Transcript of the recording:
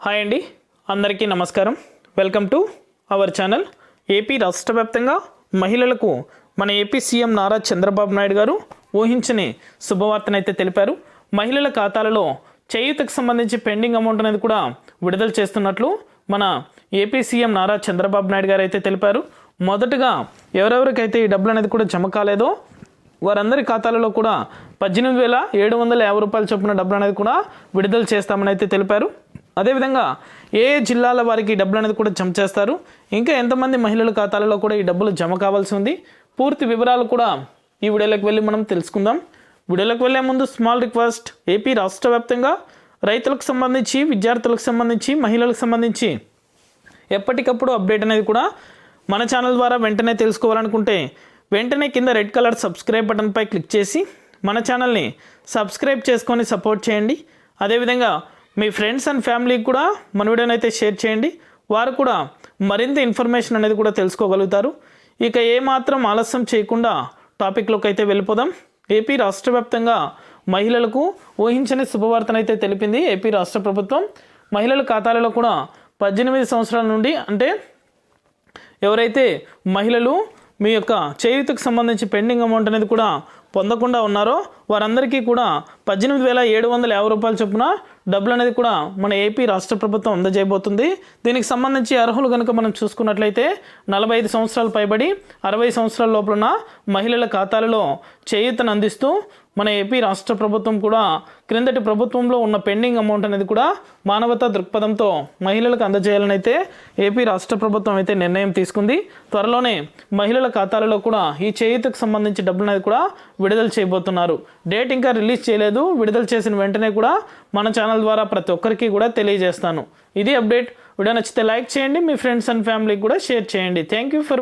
Hi అండి. అందరికీ నమస్కారం. Welcome to our channel. AP రాష్ట్ర వ్యాప్తంగా మహిళలకు మన ఏపీ సీఎం నారా చంద్రబాబు నాయుడు గారు ఊహించని శుభవార్తనైతే తెలిపారు. మహిళల ఖాతాలలో చేయూతకు సంబంధించి పెండింగ్ అమౌంట్ అనేది కూడా విడుదల చేస్తున్నట్లు మన ఏపీ సీఎం నారా చంద్రబాబు నాయుడు గారు అయితే తెలిపారు. మొదటగా ఎవరెవరికైతే ఈ డబ్బులు అనేది కూడా జమ కాలేదో వారందరి ఖాతాలలో కూడా పద్దెనిమిది వేల ఏడు వందల యాభై రూపాయల చొప్పున డబ్బులు అనేది కూడా విడుదల చేస్తామని అయితే తెలిపారు. అదేవిధంగా ఏ జిల్లాల వారికి డబ్బులు అనేది కూడా జమ చేస్తారు? ఇంకా ఎంతమంది మహిళల ఖాతాలలో కూడా ఈ డబ్బులు జమ కావాల్సి ఉంది? పూర్తి వివరాలు కూడా ఈ వీడియోలోకి వెళ్ళి మనం తెలుసుకుందాం. వీడియోలోకి వెళ్ళే ముందు స్మాల్ రిక్వెస్ట్ ఏపీ రాష్ట్ర వ్యాప్తంగా రైతులకు సంబంధించి విద్యార్థులకు సంబంధించి మహిళలకు సంబంధించి ఎప్పటికప్పుడు అప్డేట్ అనేది కూడా మన ఛానల్ ద్వారా వెంటనే తెలుసుకోవాలనుకుంటే వెంటనే కింద రెడ్ కలర్ సబ్స్క్రైబ్ బటన్పై క్లిక్ చేసి మన ఛానల్ని సబ్స్క్రైబ్ చేసుకొని సపోర్ట్ చేయండి. అదేవిధంగా మీ ఫ్రెండ్స్ అండ్ ఫ్యామిలీకి కూడా మన వీడియోని అయితే షేర్ చేయండి. వారు కూడా మరింత ఇన్ఫర్మేషన్ అనేది కూడా తెలుసుకోగలుగుతారు. ఇక ఏమాత్రం ఆలస్యం చేయకుండా టాపిక్లోకి అయితే వెళ్ళిపోదాం. ఏపీ రాష్ట్ర వ్యాప్తంగా మహిళలకు ఊహించని శుభవార్తనైతే తెలిపింది ఏపీ రాష్ట్ర ప్రభుత్వం. మహిళల ఖాతాలలో కూడా పద్దెనిమిది సంవత్సరాల నుండి అంటే ఎవరైతే మహిళలు మీ యొక్క చేయూతకు సంబంధించి పెండింగ్ అమౌంట్ అనేది కూడా పొందకుండా ఉన్నారో వారందరికీ కూడా పద్దెనిమిది వేల ఏడు వందల యాభై రూపాయల చొప్పున డబ్బులు అనేది కూడా మన ఏపీ రాష్ట్ర ప్రభుత్వం అందజేయబోతుంది. దీనికి సంబంధించి అర్హులు కనుక మనం చూసుకున్నట్లయితే నలభై ఐదు సంవత్సరాలు పైబడి అరవై సంవత్సరాల లోపల మహిళల ఖాతాలలో చేయూతను అందిస్తూ మన ఏపీ రాష్ట్ర ప్రభుత్వం కూడా క్రిందటి ప్రభుత్వంలో ఉన్న పెండింగ్ అమౌంట్ అనేది కూడా మానవతా దృక్పథంతో మహిళలకు అందజేయాలని అయితే ఏపీ రాష్ట్ర ప్రభుత్వం అయితే నిర్ణయం తీసుకుంది. త్వరలోనే మహిళల ఖాతాలలో కూడా ఈ చేయుతకు సంబంధించి డబ్బులు అనేది కూడా విడుదల చేయబోతున్నారు. డేట్ ఇంకా రిలీజ్ చేయలేదు. విడుదల చేసిన వెంటనే కూడా మన ఛానల్ ద్వారా ప్రతి ఒక్కరికి కూడా తెలియజేస్తాను. ఇది అప్డేట్. వీడియో నచ్చితే లైక్ చేయండి. మీ ఫ్రెండ్స్ అండ్ ఫ్యామిలీకి కూడా షేర్ చేయండి. Thank you for